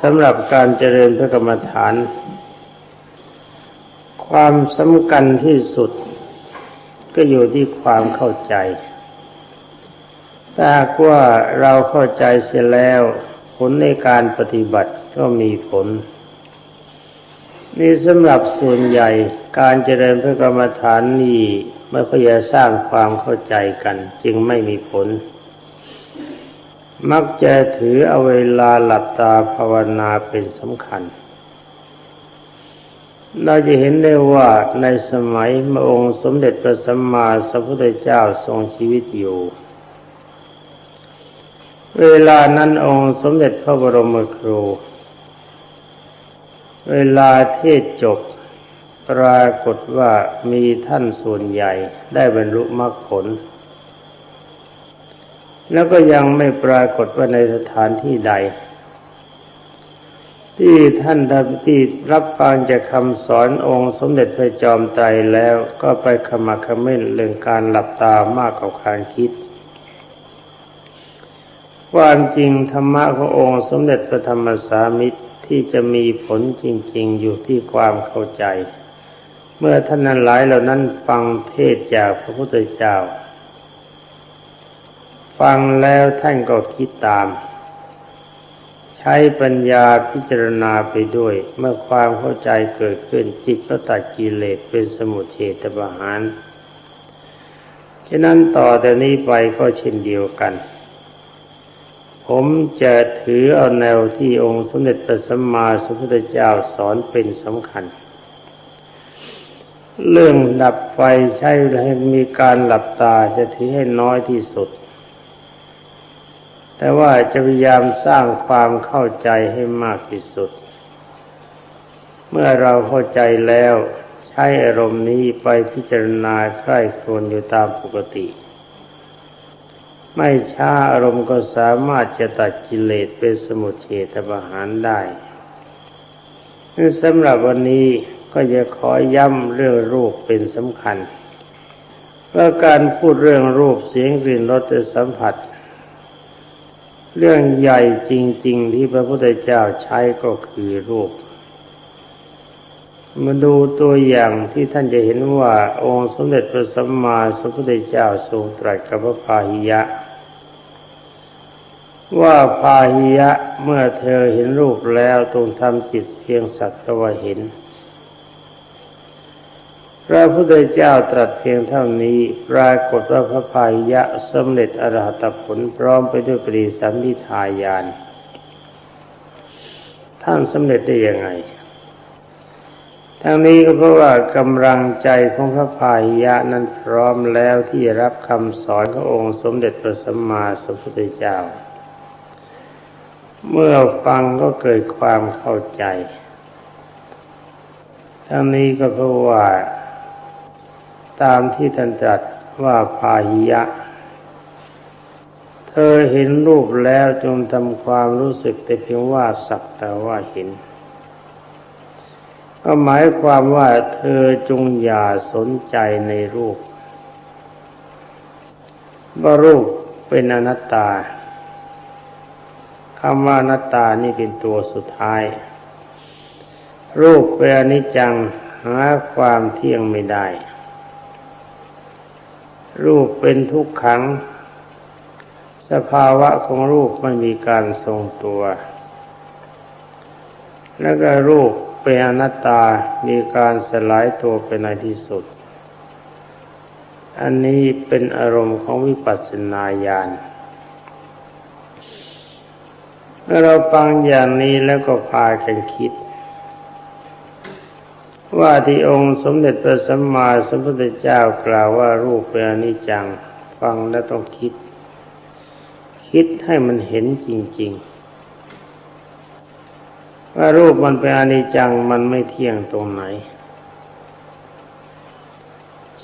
สำหรับการเจริญพระกรรมฐาน ความสำคัญที่สุด ก็อยู่ที่ความเข้าใจถ้าว่าเราเข้าใจเสียแล้ว ผลในการปฏิบัติก็มีผล นี่สำหรับส่วนใหญ่การเจริญพระกรรมฐานนี่ไม่ค่อยจะสร้างความเข้าใจกัน จึงไม่มีผล มักจะถือเอาเวลาหลับตาภาวนาเป็นสำคัญ เราจะเห็นได้ว่าในสมัยพระองค์สมเด็จพระสัมมาสัมพุทธเจ้าทรงชีวิตอยู่ เวลานั้นองค์สมเด็จพระบรมครู เวลาเทศจบปรากฏว่ามีท่านส่วนใหญ่ได้บรรลุมรรคผล แล้วก็ยังไม่ปรากฏว่าในสถานที่ใด ที่ท่านที่รับฟังจากคำสอนองค์สมเด็จพระจอมไตรแล้วก็ไปขมักขม้นเรื่องการหลับตามากกว่าการคิด ความจริงธรรมะขององค์สมเด็จพระธรรมสามิตรที่จะมีผลจริง ๆ อยู่ที่ความเข้าใจ เมื่อท่านนั้นหลายเหล่านั้นฟังเทศจากพระพุทธเจ้า ฟังแล้วท่านก็คิดตาม ใช้ปัญญาพิจารณาไปด้วย เมื่อความเข้าใจเกิดขึ้น จิตก็ตัดกิเลสเป็นสมุทเฉตประหารฉะนั้นต่อแต่นี้ไปก็เช่นเดียวกัน ผมจะถือเอาแนวที่องค์สมเด็จพระสัมมาสัมพุทธเจ้าสอนเป็นสำคัญ เรื่องดับไฟใช้ให้มีการหลับตาจะถือให้น้อยที่สุด แต่ว่าจะพยายามสร้างความเข้าใจให้มากที่สุด เมื่อเราเข้าใจแล้ว ใช้อารมณ์นี้ไปพิจารณาใคร่ครวญอยู่ตามปกติ ไม่ช้าอารมณ์ก็สามารถจะตัดกิเลสเป็นสมุทเฉทประหารได้สำหรับวันนี้ก็จะขอย้ำเรื่องรูปเป็นสำคัญเพราการพูดเรื่องรูปเสียงกลิ่นรสสัมผัส เรื่องใหญ่จริง ๆ ที่พระพุทธเจ้าใช้ก็คือรูป มาดูตัวอย่างที่ท่านจะเห็นว่าองค์สมเด็จพระสัมมาสัมพุทธเจ้าทรงตรัสกับพระพาหิยะ ว่าพาหิยะเมื่อเธอเห็นรูปแล้วตรงทำจิตเพียงสักตะวเห็น ระพุทธเจ้าตรัสเพียงเท่านี้ปรากฏว่าพระพายะสำเร็จอรหัตผลพร้อมไปด้วยปริสัมมิทายาน ท่านสำเร็จได้ยังไง ทั้งนี้ก็เพราะว่ากำลังใจของพระพายะนั้นพร้อมแล้วที่จะรับคำสอนขององค์สมเด็จพระสัมมาสัมพุทธเจ้า เมื่อฟังก็เกิดความเข้าใจ ทั้งนี้ก็เพราะว่า ตามที่ท่านตรัสว่าพาหิยะ เธอเห็นรูปแล้วจงทำความรู้สึกแต่เพียงว่าสักแต่ว่าเห็น ก็หมายความว่าเธอจงอย่าสนใจในรูป ว่ารูปเป็นอนัตตาคำว่าอนัตตานี่เป็นตัวสุดท้าย รูปเป็นอนิจจังหาความเที่ยงไม่ได้ รูปเป็นทุกขัง สภาวะของรูปไม่มีการทรงตัว แล้วก็รูปเป็นอนัตตา มีการสลายตัวเป็นในที่สุด อันนี้เป็นอารมณ์ของวิปัสสนาญาณเมื่อเราฟังอย่างนี้แล้วก็พากันคิด ว่าที่องค์สมเด็จพระสัมมาสัมพุทธเจ้ากล่าวว่ารูปเป็นอนิจจังฟังแล้วต้องคิด คิดให้มันเห็นจริง ๆ ว่ารูปมันเป็นอนิจจังมันไม่เที่ยงตรงไหน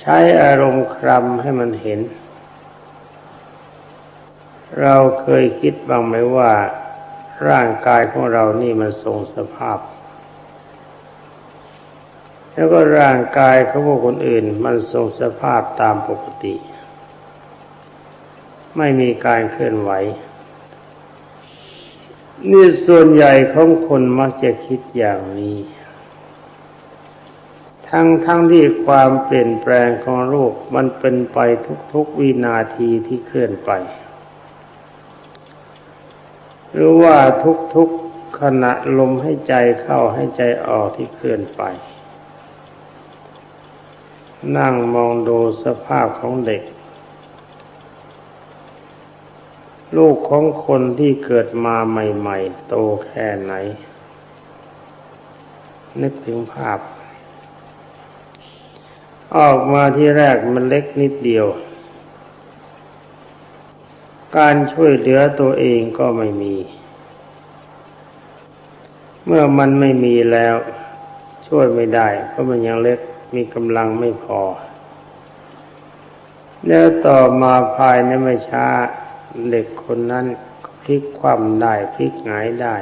ใช้อารมณ์ครำให้มันเห็น เราเคยคิดบ้างไหมว่า ร่างกายของเรานี่มันทรงสภาพ แล้วก็ร่างกายของพวกคนอื่น มันทรงสภาพตามปกติ ไม่มีการเคลื่อนไหว นี่ส่วนใหญ่ของคนมักจะคิดอย่างนี้ ทั้งทั้งที่ความเปลี่ยนแปลงของโลกมันเป็นไปทุกๆวินาทีที่เคลื่อนไป หรือว่าทุกๆขณะลมให้ใจเข้าให้ใจออกที่เคลื่อนไป นั่งมองดูสภาพของเด็ก ลูกของคนที่เกิดมาใหม่ ๆ โตแค่ไหน นึกถึงภาพ ออกมาที่แรกมันเล็กนิดเดียว การช่วยเหลือตัวเองก็ไม่มี เมื่อมันไม่มีแล้ว ช่วยไม่ได้เพราะมันยังเล็ก มีกำลังไม่พอ แล้วต่อมาภายในไม่ช้าเด็กคนนั้นพลิกคว่ำได้พลิกหงายได้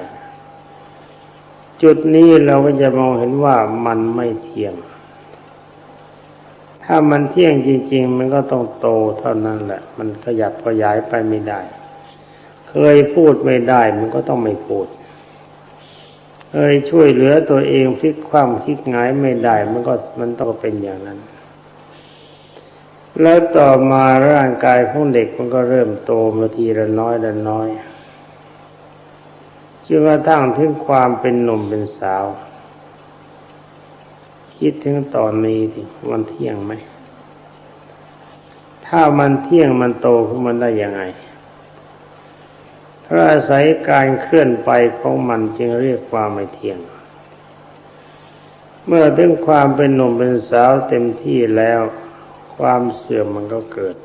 จุดนี้เราก็จะมองเห็นว่ามันไม่เที่ยง ถ้ามันเที่ยงจริง ๆ มันก็ต้องโตเท่านั้นแหละ มันขยับขยายไปไม่ได้ เคยพูดไม่ได้มันก็ต้องไม่พูด เคยช่วยเหลือตัวเองพลิกคว่ำพลิกหงายไม่ได้ มันก็มันต้องเป็นอย่างนั้น แล้วต่อมาร่างกายของเด็กมันก็เริ่มโตมาทีละน้อยละน้อยจนกระทั่งถึงความเป็นหนุ่มเป็นสาว คิดถึงตอนนี้ดิมันเที่ยงไหม ถ้ามันเที่ยงมันโตขึ้นมันได้ยังไง เพราะอาศัยการเคลื่อนไปของมันจึงเรียกความไม่เที่ยง เมื่อถึงความเป็นหนุ่มเป็นสาวเต็มที่แล้ว ความเสื่อมมันก็เกิด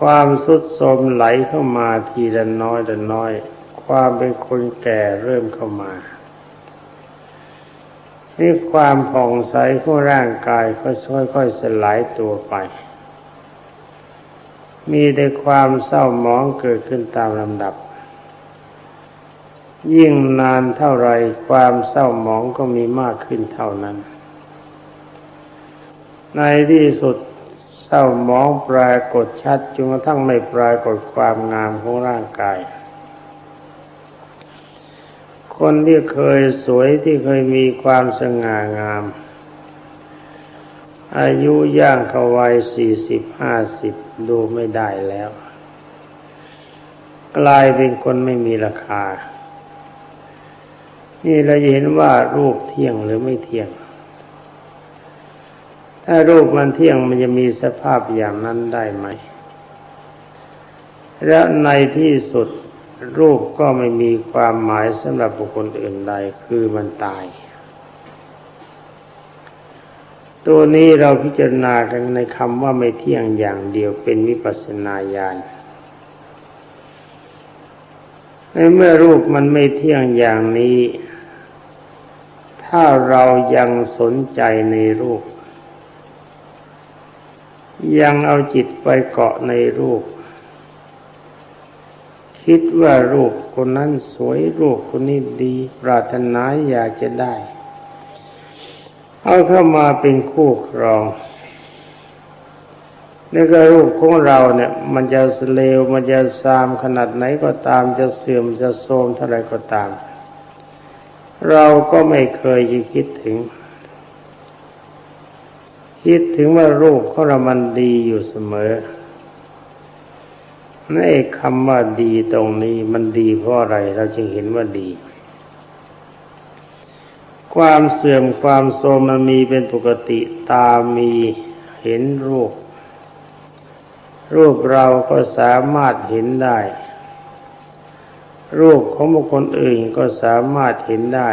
ความสุดโทมไหลเข้ามาทีละน้อยละน้อย ความเป็นคนแก่เริ่มเข้ามานี่ความผ่องใสของร่างกายค่อยๆสลายตัวไป มีแต่ความเศร้าหมองเกิดขึ้นตามลำดับ ยิ่งนานเท่าไรความเศร้าหมองก็มีมากขึ้นเท่านั้น ในที่สุดเศร้าหมองปรากฏชัดจนกระทั่งไม่ปรากฏความงามของร่างกาย คนที่เคยสวยที่เคยมีความสง่างาม อายุย่างเขาวัยสี่สิบห้าสิบดูไม่ได้แล้ว กลายเป็นคนไม่มีราคา นี่เราจะเห็นว่ารูปเที่ยงหรือไม่เที่ยง ถ้ารูปมันเที่ยงมันจะมีสภาพอย่างนั้นได้ไหม และในที่สุดรูปก็ไม่มีความหมายสำหรับบุคคลอื่นใดคือมันตาย ตัวนี้เราพิจารณากันในคำว่าไม่เที่ยงอย่างเดียวเป็นวิปัสสนาญาณในเมื่อรูปมันไม่เที่ยงอย่างนี้ ถ้าเรายังสนใจในรูป ยังเอาจิตไปเกาะในรูป คิดว่ารูปคนนั้นสวยรูปคนนี้ดี ปรารถนาอยากจะได้ เอาเข้ามาเป็นคู่ครองนี่ก็รูปของเราเนี่ย มันจะเลวมันจะซามขนาดไหนก็ตามจะเสื่อมจะโทรมเท่าไรก็ตาม เราก็ไม่เคยคิดถึง คิดถึงว่ารูปของเรามันดีอยู่เสมอในคำว่าดีตรงนี้มันดีเพราะอะไร เราจึงเห็นว่าดี ความเสื่อมความโทรมมันมีเป็นปกติตามีเห็นรูป รูปเราก็สามารถเห็นได้ รูปของบุคคลอื่นก็สามารถเห็นได้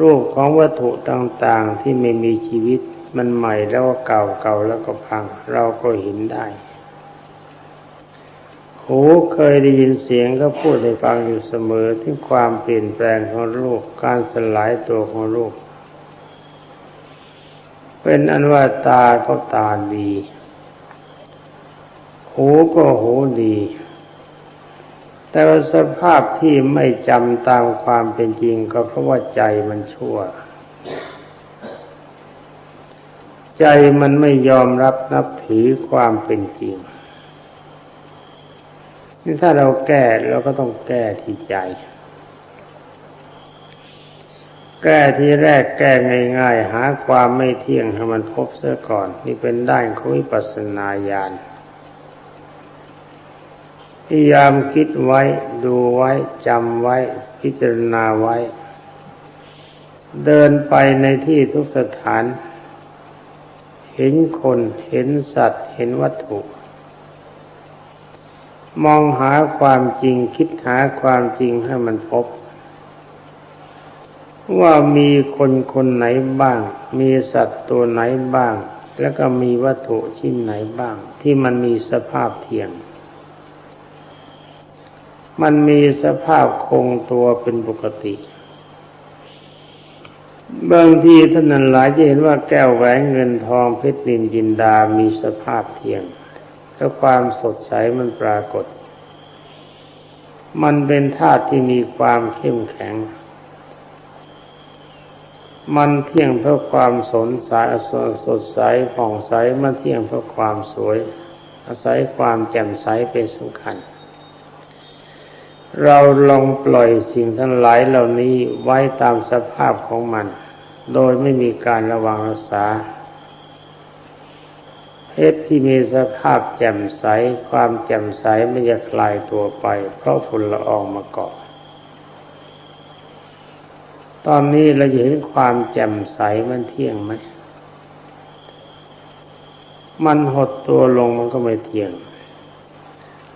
รูปของวัตถุต่างๆที่ไม่มีชีวิตมันใหม่แล้วก็เก่าเก่าแล้วก็พัง เราก็เห็นได้ หูเคยได้ยินเสียงก็พูดให้ฟังอยู่เสมอถึงความเปลี่ยนแปลงของรูปการสลายตัวของรูปเป็นอันว่าตาก็ตาดี หูก็หูดี แต่ว่าสภาพที่ไม่จำตามความเป็นจริงก็เพราะว่าใจมันชั่ว ใจมันไม่ยอมรับนับถือความเป็นจริง นี่ถ้าเราแก้เราก็ต้องแก้ที่ใจ แก้ที่แรกแก้ง่ายๆ หาความไม่เที่ยงให้มันพบเสียก่อน นี่เป็นด้านของวิปัสสนาญาณพยายามคิดไว้ดูไว้จำไว้ พิจารณาไว้ เดินไปในที่ทุกสถาน เห็นคนเห็นสัตว์เห็นวัตถุ มองหาความจริงคิดหาความจริงให้มันพบ ว่ามีคนคนไหนบ้าง มีสัตว์ตัวไหนบ้าง แล้วก็มีวัตถุชิ้นไหนบ้าง ที่มันมีสภาพเทียง มันมีสภาพคงตัวเป็นปกติบางทีท่านนั้นหลายจะเห็นว่าแก้วแหวนเงินทองเพชรนินจินดามีสภาพเทียง แล้วความสดใสมันปรากฏ มันเป็นธาตุที่มีความเข้มแข็ง มันเที่ยงเพราะความสนสายสดใสผ่องใสมันเที่ยงเพราะความสวย อาศัยความแจ่มใสเป็นสำคัญ เราลองปล่อยสิ่งทั้งหลายเหล่านี้ไว้ตามสภาพของมัน โดยไม่มีการระวังรักษา เพชรที่มีสภาพแจ่มใส ความแจ่มใสไม่จะคลายตัวไป เพราะฝุ่นละอองมาเกาะตอนนี้เราเห็นความแจ่มใสมันเที่ยงไหม มันหดตัวลงมันก็ไม่เที่ยง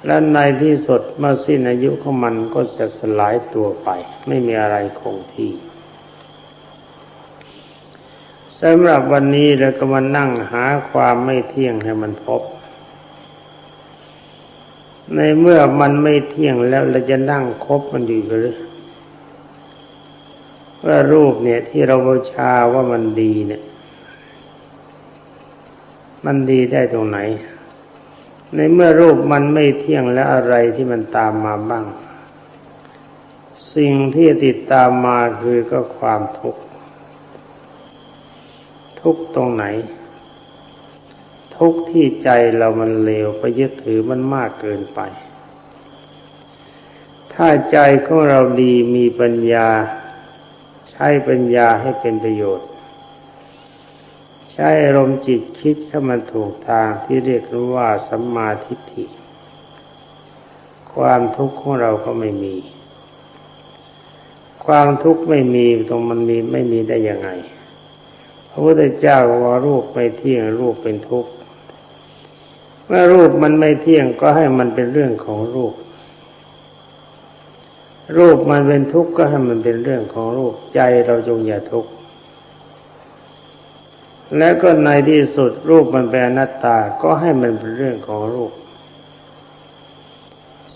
และในที่สุดเมื่อสิ้นอายุของมันก็จะสลายตัวไป ไม่มีอะไรคงที่ สำหรับวันนี้เราก็มานั่งหาความไม่เที่ยงให้มันพบ ในเมื่อมันไม่เที่ยงแล้วเราจะนั่งคบมันอยู่หรือว่ารูปเนี่ยที่เราบูชาว่ามันดีเนี่ย มันดีได้ตรงไหน ในเมื่อรูปมันไม่เที่ยงแล้วอะไรที่มันตามมาบ้าง สิ่งที่ติดตามมาคือก็ความทุกข์ ทุกตรงไหน ทุกที่ใจเรามันเลวไปยึดถือมันมากเกินไป ถ้าใจของเราดีมีปัญญา ใช้ปัญญาให้เป็นประโยชน์ ใช้อารมณ์จิตคิดให้มันถูกทางที่เรียกว่าสัมมาทิฏฐิ ความทุกข์ของเราก็ไม่มีความทุกข์ไม่มีตรงมันมีไม่มีได้ยังไง พระพุทธเจ้าว่ารูปไม่เที่ยงรูปเป็นทุกข์เมื่อรูปมันไม่เที่ยงก็ให้มันเป็นเรื่องของรูป รูปมันเป็นทุกข์ก็ให้มันเป็นเรื่องของรูปใจเราจงอย่าทุกข์แล้วก็ในที่สุดรูปมันเป็นอนัตตาก็ให้มันเป็นเรื่องของรูป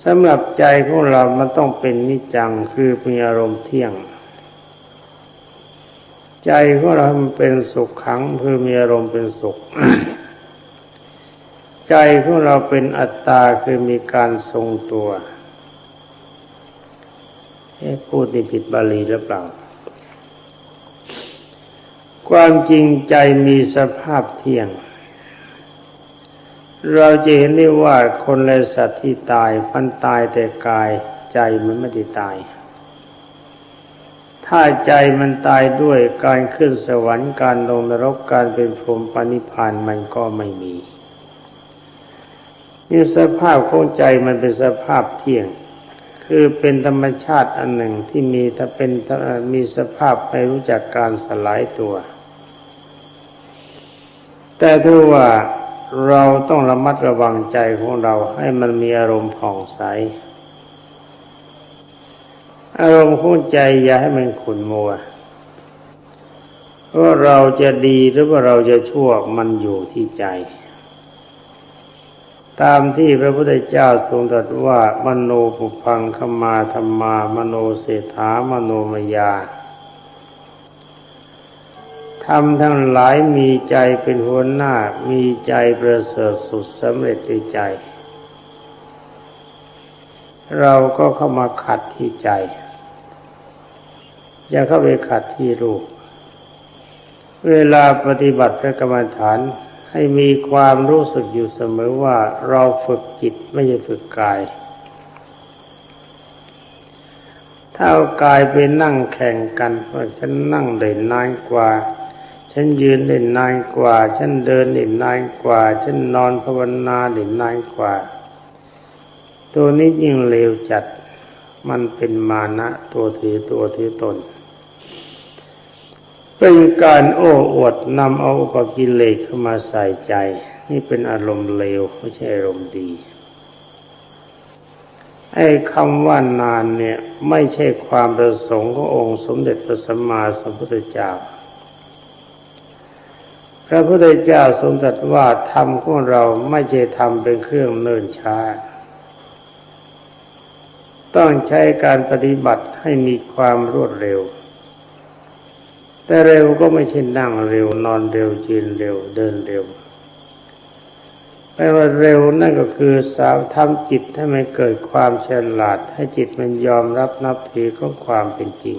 สำหรับใจของเรามันต้องเป็นนิจังคือมีอารมณ์เที่ยง ใจของเรามันเป็นสุขขังคือมีอารมณ์เป็นสุข ใจของเราเป็นอัตตาคือมีการทรงตัวพูดที่ผิดบาลีหรือเปล่า ความจริงใจมีสภาพเที่ยง เราจะเห็นได้ว่าคนและสัตว์ที่ตายมันตายแต่กายใจมันไม่ได้ตาย ถ้าใจมันตายด้วยการขึ้นสวรรค์การลงนรกการเป็นพรหมปณิพานมันก็ไม่มีนี่สภาพของใจมันเป็นสภาพเที่ยง คือเป็นธรรมชาติอันหนึ่งที่มีถ้าเป็นมีสภาพไม่รู้จักการสลายตัว แต่ถ้าว่าเราต้องระมัดระวังใจของเราให้มันมีอารมณ์ผ่องใส อารมณ์ของใจอย่าให้มันขุ่นมัวว่าเราจะดีหรือว่าเราจะชั่วมันอยู่ที่ใจ ตามที่พระพุทธเจ้าทรงตรัสว่ามโนปุพังขมาธรรมามโนเศรษฐามโนมยาทำทั้งหลายมีใจเป็นหัวหน้ามีใจประเสริฐสุดสำเร็จในใจ เราก็เข้ามาขัดที่ใจ อย่าเข้าไปขัดที่รูป เวลาปฏิบัติพระกรรมฐานให้มีความรู้สึกอยู่เสมอว่าเราฝึกจิตไม่ใช่ฝึกกาย ถ้ากายไปนั่งแข่งกันว่าฉันนั่งได้นานกว่า ฉันยืนได้นานกว่า ฉันเดินได้นานกว่า ฉันนอนภาวนาได้นานกว่า ตัวนี้ยิ่งเลวจัด มันเป็นมานะตัวถือตัวถือตน เป็นการโอ้อวดนำเอาอุปกิเลสเข้ามาใส่ใจ นี่เป็นอารมณ์เลวไม่ใช่อารมณ์ดีไอ้คำว่านานเนี่ยไม่ใช่ความประสงค์ขององค์สมเด็จพระสัมมาสัมพุทธเจ้า พระพุทธเจ้าทรงตรัสว่าธรรมของเราไม่ใช่ทำเป็นเครื่องเนิ่นช้า ต้องใช้การปฏิบัติให้มีความรวดเร็ว แต่เร็วก็ไม่ใช่นั่งเร็วนอนเร็วยืนเร็วเดินเร็วแปลว่าเร็วนั่นก็คือสาวทำจิตให้มันเกิดความฉลาด ให้จิตมันยอมรับนับถือของความเป็นจริง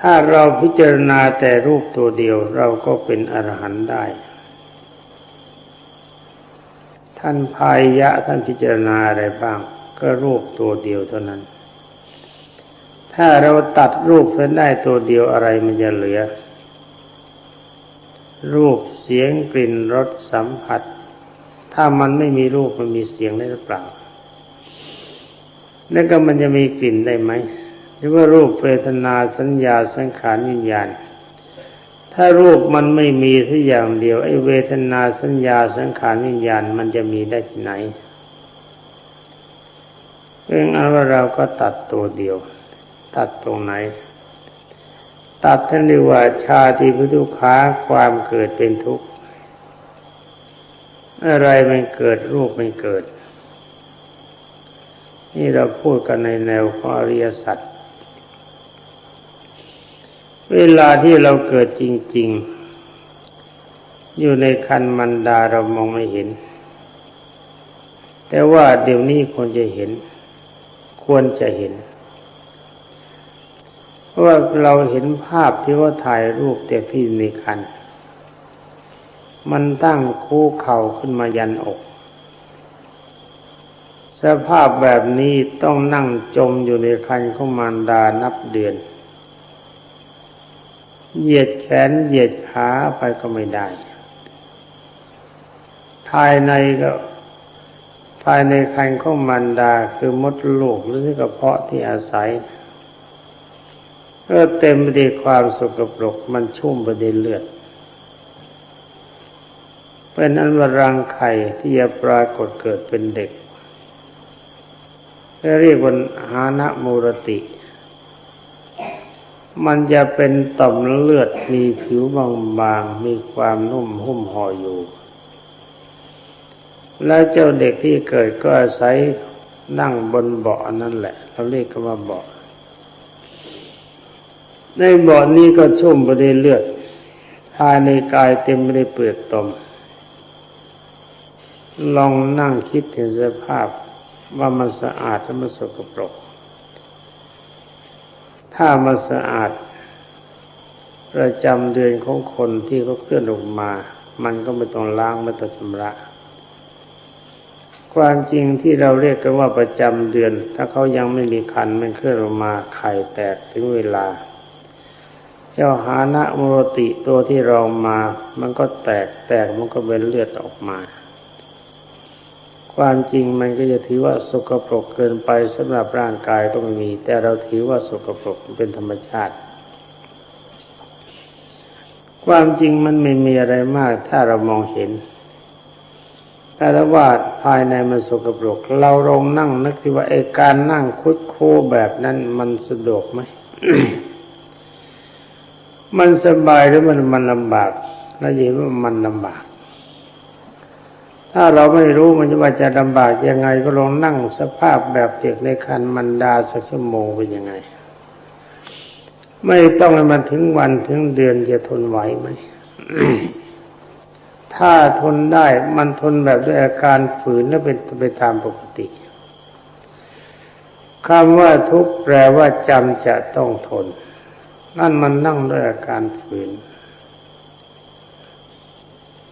ถ้าเราพิจารณาแต่รูปตัวเดียวเราก็เป็นอรหันต์ได้ ท่านพายะท่านพิจารณาอะไรบ้าง ก็รูปตัวเดียวเท่านั้น ถ้าเราตัดรูปเส้นได้ตัวเดียวอะไรมันจะเหลือ รูปเสียงกลิ่นรสสัมผัส ถ้ามันไม่มีรูปมันมีเสียงได้หรือเปล่า แล้วก็มันจะมีกลิ่นได้ไหมหรือว่ารูปเวทนาสัญญาสังขารวิญญาณ ถ้ารูปมันไม่มีที่อย่างเดียวไอ้เวทนาสัญญาสังขารวิญญาณมันจะมีได้ที่ไหนเพราะงั้นว่าเราก็ตัดตัวเดียว ตัดตรงไหน ตัดท่านเรียกว่าชาติพุทุขาความเกิดเป็นทุกข์ อะไรมันเกิดรูปมันเกิด นี่เราพูดกันในแนวขออริยสัจ เวลาที่เราเกิดจริง ๆ อยู่ในคันมันดาเรามองไม่เห็น แต่ว่าเดี๋ยวนี้ควรจะเห็น ควรจะเห็นเพราะว่าเราเห็นภาพที่ว่าถ่ายรูปเด็กที่อยู่ในคัน มันตั้งคู่เข่าขึ้นมายันอก สภาพแบบนี้ต้องนั่งจมอยู่ในคันของมารดานับเดือน เหยียดแขนเหยียดขาไปก็ไม่ได้ ภายในก็ภายในคันของมารดาคือมดลูกหรือกระเพาะที่อาศัยก็เต็มไปด้วยความสกปรกมันชุ่มไปด้วยเลือด เป็นอันวรังไข่ที่จะปรากฏเกิดเป็นเด็กเรียกว่าหานะมูรติ มันจะเป็นต่อมเลือดมีผิวบางๆ มีความนุ่มหุ้มห่ออยู่ แล้วเจ้าเด็กที่เกิดก็อาศัยนั่งบนเบาะนั่นแหละ เราเรียกกันว่าเบาะ ในเบาะนี้ก็ชุ่มไปด้วยเลือดภายในกายเต็มไปด้วยเปลือกตม ลองนั่งคิดถึงสภาพว่ามันสะอาดหรือมันสกปรก ถ้ามันสะอาด ประจำเดือนของคนที่เขาเคลื่อนออกมา มันก็ไม่ต้องล้างไม่ต้องชำระ ความจริงที่เราเรียกกันว่าประจำเดือน ถ้าเขายังไม่มีคันมันเคลื่อนออกมาไข่แตกถึงเวลา เจ้าหานะมรติตัวที่เรามา มันก็แตกแตกมันก็เป็นเลือดออกมา ความจริงมันก็จะถือว่าสกปรกเกินไปสำหรับร่างกายก็ไม่มี แต่เราถือว่าสกปรกเป็นธรรมชาติ ความจริงมันไม่มีอะไรมาก ถ้าเรามองเห็นแต่ถ้าว่าภายในมันสกปรก เราลองนั่งนึกที่ว่าไอการนั่งคุดโคแบบนั้นมันสะดวกไหมมันสบายหรือมันมันลำบากแล้วยินว่ามันลำบาก ถ้าเราไม่รู้มันจะว่าจะลำบากยังไงก็ลองนั่งสภาพแบบเด็กในคันมันดาสักชั่วโมงเป็นยังไง ไม่ต้องให้มันถึงวันถึงเดือนจะทนไหวไหมถ้าทนได้มันทนแบบด้วยอาการฝืนและเป็นไปตามปกติคำว่าทุกข์แปลว่าจำจะต้องทน นั่นมันนั่งด้วยอาการฝืน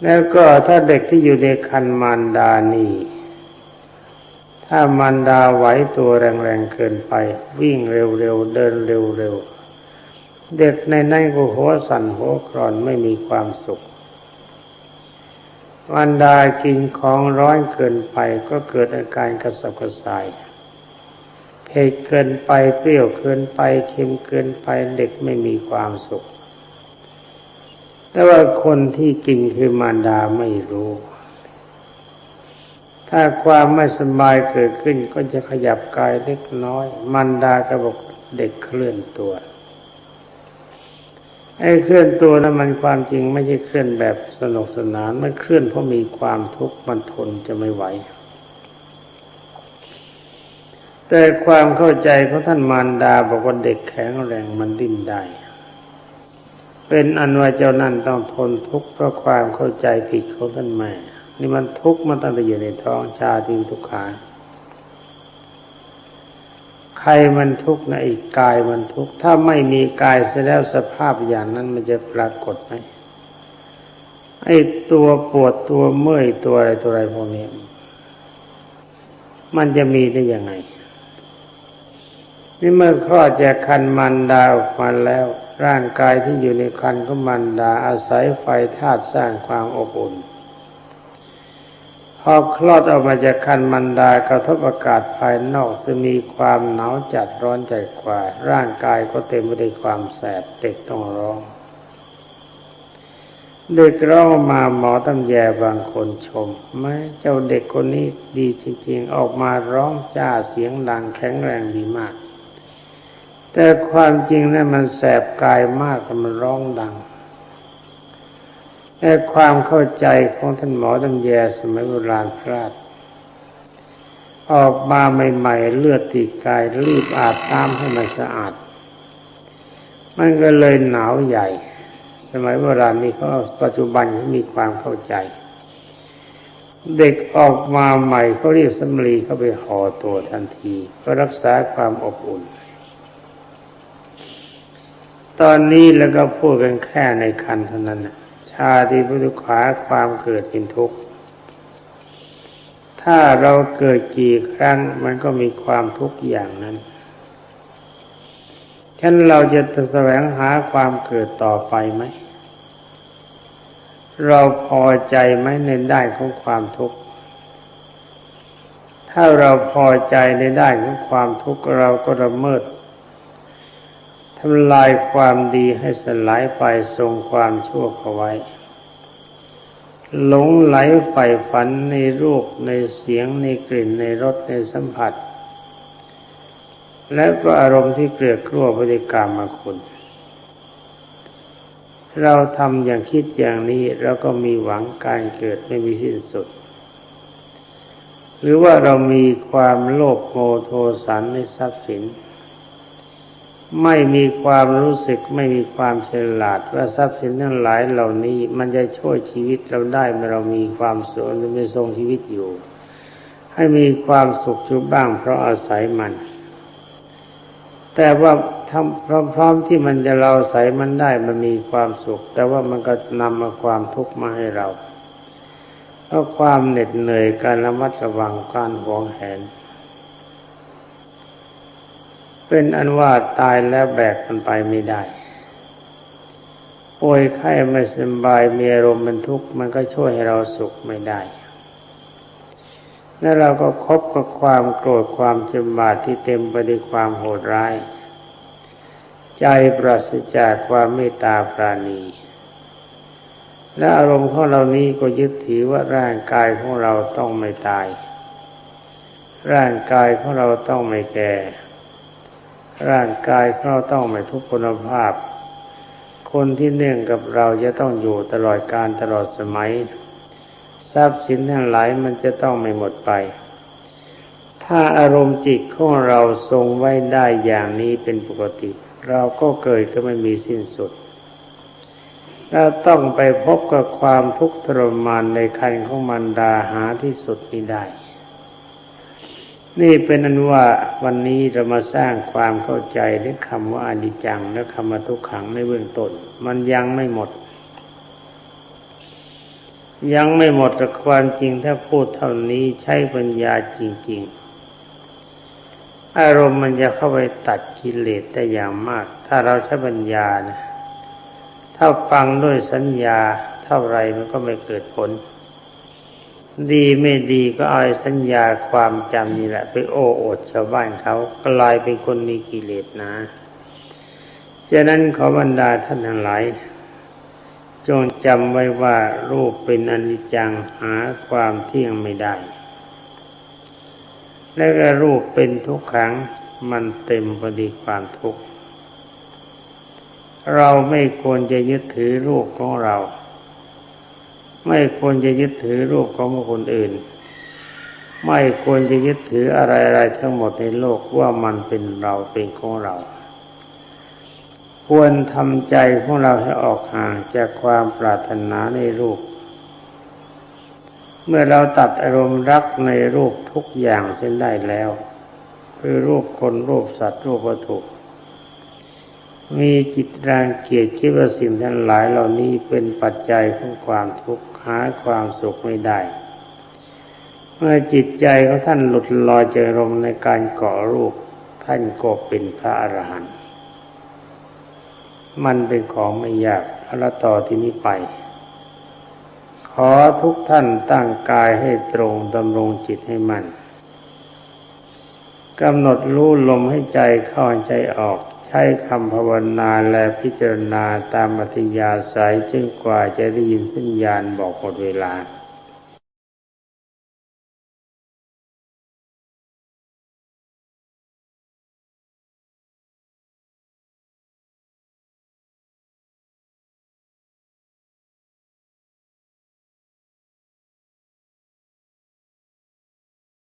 แล้วก็ถ้าเด็กที่อยู่ในคันมารดานี่ ถ้ามันดาไหวตัวแรงๆเกินไป วิ่งเร็วๆ เดินเร็วๆ เด็กในนั่นก็หัวสั่นหัวครอนไม่มีความสุขมันดากินของร้อนเกินไปก็เกิดอาการกระสับกระส่ายเผ็ดเกินไปเปรี้ยวเกินไปเค็มเกินไปเด็กไม่มีความสุข แต่ว่าคนที่กินคือมารดาไม่รู้ ถ้าความไม่สบายเกิดขึ้นก็จะขยับกายเล็กน้อย มารดาก็บอกเด็กเคลื่อนตัวไอ้เคลื่อนตัวนั้นมันความจริงไม่ใช่เคลื่อนแบบสนุกสนานมันเคลื่อนเพราะมีความทุกข์มันทนจะไม่ไหว แต่ความเข้าใจของท่านมารดาบอกว่าเด็กแข็งแรงมันดิ้นได้ เป็นอันว่าเจ้านั่นต้องทนทุกข์เพราะความเข้าใจผิดของท่านแม่ นี่มันทุกข์มาตั้งแต่อยู่ในท้องชาติทุกขาใครมันทุกข์นะอีกกายมันทุกข์ถ้าไม่มีกายเสียแล้วสภาพอย่างนั้นมันจะปรากฏไหมไอ้ตัวปวดตัวเมื่อยตัวอะไรตัวอะไรพวกนี้มันจะมีได้ยังไง นี่เมื่อคลอดจากคันมันดาออกมาแล้ว ร่างกายที่อยู่ในคันก็มันดาอาศัยไฟธาตุสร้างความอบอุ่น พอคลอดออกมาจากคันมันดากระทบอากาศภายนอกจะมีความหนาวจัดร้อนใจกว่า ร่างกายก็เต็มไปด้วยความแสบเด็กต้องร้องเด็กร้องมาหมอตำแยบางคนชมแม้เจ้าเด็กคนนี้ดีจริง ๆ ออกมาร้องจ้าเสียงดังแข็งแรงดีมาก แต่ความจริงนะั้นมันแสบกายมากมันร้องดังแต่ความเข้าใจของท่านหมอตำแยสมัยโบราณพลาดออกมาใหม่ๆเลือดติดกายรีบอาบน้ำให้มันสะอาด มันก็เลยหนาวใหญ่ สมัยโบราณนี้เขาปัจจุบันเขามีความเข้าใจ เด็กออกมาใหม่เขาเรียบสำลีเข้าไปห่อตัวทันที ก็รักษาความอบอุ่น ตอนนี้แล้วก็พูดกันแค่ในคันเท่านั้นชาติพุทธขาความเกิดเป็นทุกข์ถ้าเราเกิดกี่ครั้งมันก็มีความทุกข์อย่างนั้นฉันเราจะแสวงหาความเกิดต่อไปไหม เราพอใจไหมในได้ของความทุกข์ ถ้าเราพอใจในได้ของความทุกข์เราก็ละเมิด ทำลายความดีให้สลายไปทรงความชั่วเอาไว้ หลงไหลใฝ่ฝันในรูปในเสียงในกลิ่นในรสในสัมผัส และก็อารมณ์ที่เกลือกลัวพฤติกรรมมาคุณ เราทำอย่างคิดอย่างนี้เราก็มีหวังการเกิดไม่มีสิ้นสุด หรือว่าเรามีความโลภโมโทสันในทรัพย์สิน ไม่มีความรู้สึกไม่มีความฉลาด ว่าทรัพย์สินทั้งหลายเหล่านี้ มันจะช่วยชีวิตเราได้เมื่อเรามีความสุขไม่ทรงชีวิตอยู่ ให้มีความสุขอยู่บ้าง เพราะอาศัยมัน แต่ว่าทำพร้อมๆที่มันจะเราอาศัยมันได้มันมีความสุข แต่ว่ามันก็นำมาความทุกข์มาให้เราเพราะความเหน็ดเหนื่อยการระมัดระวังการหวงแหน เป็นอันว่าตายแล้วแบกมันไปไม่ได้ ป่วยไข้ไม่สบายมีอารมณ์เป็นทุกข์มันก็ช่วยให้เราสุขไม่ได้แล้วเราก็คบกับความโกรธความจำบาดที่เต็มไปด้วยความโหดร้าย ใจปราศจากความเมตตาปราณี และอารมณ์ของเรานี้ก็ยึดถือว่าร่างกายของเราต้องไม่ตาย ร่างกายของเราต้องไม่แก่ ร่างกายเราต้องไม่ทุกคุณภาพ คนที่เนื่องกับเราจะต้องอยู่ตลอดการตลอดสมัย ทรัพย์สินทั้งหลายมันจะต้องไม่หมดไป ถ้าอารมณ์จิตของเราทรงไว้ได้อย่างนี้เป็นปกติ เราก็เกิดก็ไม่มีสิ้นสุดถ้าต้องไปพบกับความทุกข์ทรมานในคันของมันดาหาที่สุดไม่ได้ นี่เป็นอันว่าวันนี้เรามาสร้างความเข้าใจในคำว่าอนิจจัง และคำว่าทุกขังในเบื้องต้นมันยังไม่หมด ยังไม่หมดแต่ความจริงถ้าพูดเท่านี้ใช้ปัญญาจริงอารมณ์มันจะเข้าไปตัดกิเลสได้อย่างมาก ถ้าเราใช้ปัญญานะถ้าฟังด้วยสัญญาเท่าไรมันก็ไม่เกิดผล ดีไม่ดีก็เอาสัญญาความจำนี่แหละ ไปโอ้โอดชาวบ้านเขากลายเป็นคนมีกิเลสนะฉะนั้นขอบรรดาท่านทั้งหลายจงจำไว้ว่ารูปเป็นอนิจจังหาความเที่ยงไม่ได้ และก็รูปเป็นทุกขังมันเต็มไปด้วยความทุกข์เราไม่ควรจะยึดถือรูปของเรา ไม่ควรจะยึดถือรูปของคนอื่น ไม่ควรจะยึดถืออะไรๆทั้งหมดในโลกว่ามันเป็นเราเป็นของเรา ควรทำใจของเราให้ออกห่างจากความปรารถนาในรูป เมื่อเราตัดอารมณ์รักในรูปทุกอย่างเส้นได้แล้ว คือรูปคนรูปสัตว์รูปวัตถุ มีจิตรังเกียจคิดว่าสิ่งทั้งหลายเหล่านี้เป็นปัจจัยของความทุกข์หาความสุขไม่ได้ เมื่อจิตใจของท่านหลุดลอยจรมในการเกาะรูป ท่านก็เป็นพระอรหันต์มันเป็นของไม่ยากเอาละต่อที่นี้ไป ขอทุกท่านตั้งกายให้ตรงดำรงจิตให้มัน่นกำหนดรู้ลมให้ใจเข้าใจออก ใช้คำภาวนาและพิจารณาตามอัธยาศัยจนกว่าจะได้ยินสัญญาณบอกหมดเวลา